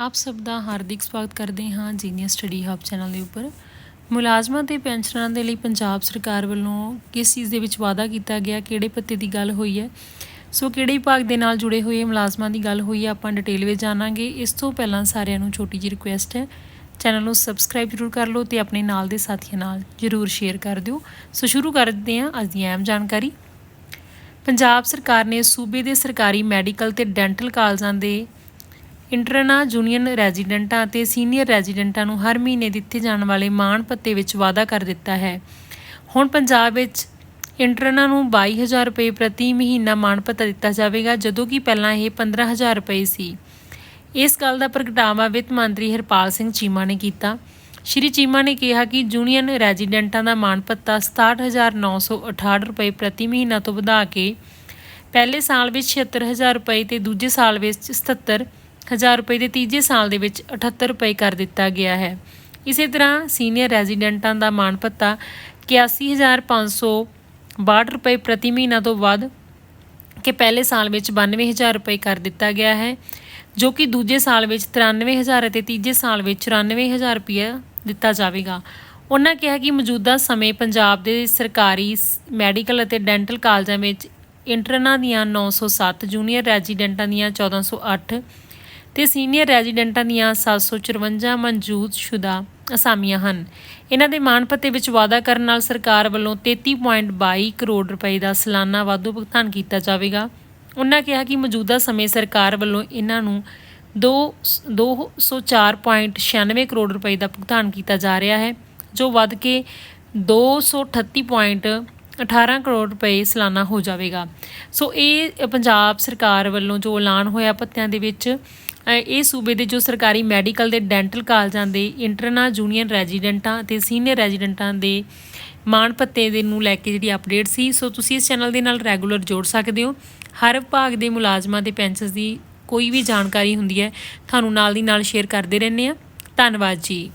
ਆਪ ਸਭ ਦਾ ਹਾਰਦਿਕ ਸਵਾਗਤ ਕਰਦੇ ਹਾਂ ਜੀਨੀਅਰ ਸਟੱਡੀ ਹੱਬ ਚੈਨਲ ਦੇ ਉੱਪਰ। ਮੁਲਾਜ਼ਮਾਂ ਤੇ ਪੈਨਸ਼ਨਰਾਂ ਦੇ ਲਈ ਪੰਜਾਬ ਸਰਕਾਰ ਵੱਲੋਂ ਕਿਸ ਚੀਜ਼ ਦੇ ਵਿੱਚ ਵਾਅਦਾ ਕੀਤਾ ਗਿਆ, ਕਿਹੜੇ ਪੱਤੇ ਦੀ ਗੱਲ ਹੋਈ ਹੈ? ਸੋ ਕਿਹੜੇ ਵਿਭਾਗ ਦੇ ਨਾਲ ਜੁੜੇ ਹੋਏ ਮੁਲਾਜ਼ਮਾਂ ਦੀ ਗੱਲ ਹੋਈ ਹੈ, ਆਪਾਂ ਡਿਟੇਲ ਵਿੱਚ ਜਾਣਾਂਗੇ। ਇਸ ਤੋਂ ਪਹਿਲਾਂ ਸਾਰਿਆਂ ਨੂੰ ਛੋਟੀ ਜਿਹੀ ਰਿਕੁਐਸਟ ਹੈ, ਚੈਨਲ ਨੂੰ ਸਬਸਕ੍ਰਾਈਬ ਜ਼ਰੂਰ ਕਰ ਲਓ ਤੇ ਆਪਣੇ ਨਾਲ ਦੇ ਸਾਥੀਆਂ ਨਾਲ ਜ਼ਰੂਰ ਸ਼ੇਅਰ ਕਰ ਦਿਓ। ਸੋ ਸ਼ੁਰੂ ਕਰਦੇ ਹਾਂ ਅੱਜ ਦੀ ਅਹਿਮ ਜਾਣਕਾਰੀ। ਪੰਜਾਬ ਸਰਕਾਰ ਨੇ ਸੂਬੇ ਦੇ ਸਰਕਾਰੀ ਮੈਡੀਕਲ ਤੇ ਡੈਂਟਲ ਕਾਲਜਾਂ ਦੇ ਇੰਟਰਨਾ, ਜੂਨੀਅਰ ਰੈਜ਼ੀਡੈਂਟਾਂ ਅਤੇ ਸੀਨੀਅਰ ਰੈਜ਼ੀਡੈਂਟਾਂ ਨੂੰ ਹਰ ਮਹੀਨੇ ਦਿੱਤੇ ਜਾਣ ਵਾਲੇ ਮਾਣ ਭੱਤੇ ਵਿੱਚ ਵਾਅਦਾ ਕਰ ਦਿੱਤਾ ਹੈ। ਹੁਣ ਪੰਜਾਬ ਵਿੱਚ ਇੰਟਰਨਾਂ ਨੂੰ 22000 ਰੁਪਏ ਪ੍ਰਤੀ ਮਹੀਨਾ ਮਾਣ ਭੱਤਾ ਦਿੱਤਾ ਜਾਵੇਗਾ, ਜਦੋਂ ਕਿ ਪਹਿਲਾਂ ਇਹ 15000 ਰੁਪਏ ਸੀ। ਇਸ ਗੱਲ ਦਾ ਪ੍ਰਗਟਾਵਾ ਵਿੱਤ ਮੰਤਰੀ ਹਰਪਾਲ ਸਿੰਘ ਚੀਮਾ ਨੇ ਕੀਤਾ। ਸ਼੍ਰੀ ਚੀਮਾ ਨੇ ਕਿਹਾ ਕਿ ਜੂਨੀਅਰ ਰੈਜ਼ੀਡੈਂਟਾਂ ਦਾ ਮਾਣ ਭੱਤਾ 67968 ਰੁਪਏ ਪ੍ਰਤੀ ਮਹੀਨਾ ਤੋਂ ਵਧਾ ਕੇ ਪਹਿਲੇ ਸਾਲ ਵਿੱਚ 76000 ਰੁਪਏ ਤੇ ਦੂਜੇ ਸਾਲ ਵਿੱਚ 77000 ਰੁਪਏ ਦੇ ਤੀਜੇ ਸਾਲ ਦੇ ਵਿੱਚ 78 ਰੁਪਏ ਕਰ ਦਿੱਤਾ ਗਿਆ ਹੈ। ਇਸੇ ਤਰ੍ਹਾਂ ਸੀਨੀਅਰ ਰੈਜ਼ੀਡੈਂਟਾਂ ਦਾ ਮਾਣ ਭੱਤਾ 81562 ਰੁਪਏ ਪ੍ਰਤੀ ਮਹੀਨਾ ਤੋਂ ਵੱਧ ਕਿ ਪਹਿਲੇ ਸਾਲ ਵਿੱਚ 92000 ਰੁਪਏ ਕਰ ਦਿੱਤਾ ਗਿਆ ਹੈ, ਜੋ ਕਿ ਦੂਜੇ ਸਾਲ ਵਿੱਚ 93000 ਅਤੇ ਤੀਜੇ ਸਾਲ ਵਿੱਚ 94000 ਰੁਪਏ ਦਿੱਤਾ ਜਾਵੇਗਾ। ਉਹਨਾਂ ਕਿਹਾ ਕਿ ਮੌਜੂਦਾ ਸਮੇਂ ਪੰਜਾਬ ਦੇ ਸਰਕਾਰੀ ਸ- ਮੈਡੀਕਲ ਅਤੇ ਡੈਂਟਲ ਕਾਲਜਾਂ ਵਿੱਚ ਇੰਟਰਨਾਂ ਦੀਆਂ 907 ਜੂਨੀਅਰ ਰੈਜ਼ੀਡੈਂਟਾਂ ਦੀਆਂ 1408 ਤੇ ਸੀਨੀਅਰ ਰੈਜ਼ੀਡੈਂਟਾਂ ਦੀਆਂ 754 ਮਨਜ਼ੂਰਸ਼ੁਦਾ ਅਸਾਮੀਆਂ ਹਨ। ਇਹਨਾਂ ਦੇ ਮਾਣ ਭੱਤੇ ਵਿੱਚ ਵਾਅਦਾ ਕਰਨ ਨਾਲ ਸਰਕਾਰ ਵੱਲੋਂ 33.22 ਕਰੋੜ ਰੁਪਏ ਦਾ ਸਾਲਾਨਾ ਵਾਧੂ ਭੁਗਤਾਨ ਕੀਤਾ ਜਾਵੇਗਾ। ਉਹਨਾਂ ਕਿਹਾ ਕਿ ਮੌਜੂਦਾ ਸਮੇਂ ਸਰਕਾਰ ਵੱਲੋਂ ਇਹਨਾਂ ਨੂੰ 2 204.96 ਕਰੋੜ ਰੁਪਏ ਦਾ ਭੁਗਤਾਨ ਕੀਤਾ ਜਾ ਰਿਹਾ ਹੈ, ਜੋ ਵੱਧ ਕੇ 238.18 ਕਰੋੜ ਰੁਪਏ ਸਾਲਾਨਾ ਹੋ ਜਾਵੇਗਾ। ਸੋ ਇਹ ਪੰਜਾਬ ਸਰਕਾਰ ਵੱਲੋਂ ਜੋ ਐਲਾਨ ਹੋਇਆ ਭੱਤਿਆਂ ਦੇ ਵਿੱਚ ਇਹ ਸੂਬੇ ਦੇ ਜੋ ਸਰਕਾਰੀ ਮੈਡੀਕਲ ਦੇ ਡੈਂਟਲ ਕਾਲਜਾਂ ਦੇ ਇੰਟਰਨਾ, ਜੂਨੀਅਰ ਰੈਜ਼ੀਡੈਂਟਾਂ ਅਤੇ ਸੀਨੀਅਰ ਰੈਜ਼ੀਡੈਂਟਾਂ ਦੇ ਮਾਣ ਭੱਤੇ ਦੇ ਨੂੰ ਲੈ ਕੇ ਜਿਹੜੀ ਅਪਡੇਟ ਸੀ, ਸੋ ਤੁਸੀਂ ਇਸ ਚੈਨਲ ਦੇ ਨਾਲ ਰੈਗੂਲਰ ਜੋੜ ਸਕਦੇ ਹੋ। ਹਰ ਵਿਭਾਗ ਦੇ ਮੁਲਾਜ਼ਮਾਂ ਦੇ ਪੈਨਸ਼ਨਸ ਦੀ ਕੋਈ ਵੀ ਜਾਣਕਾਰੀ ਹੁੰਦੀ ਹੈ, ਤੁਹਾਨੂੰ ਨਾਲ ਦੀ ਨਾਲ ਸ਼ੇਅਰ ਕਰਦੇ ਰਹਿੰਦੇ ਆ ਧੰਨਵਾਦ ਜੀ।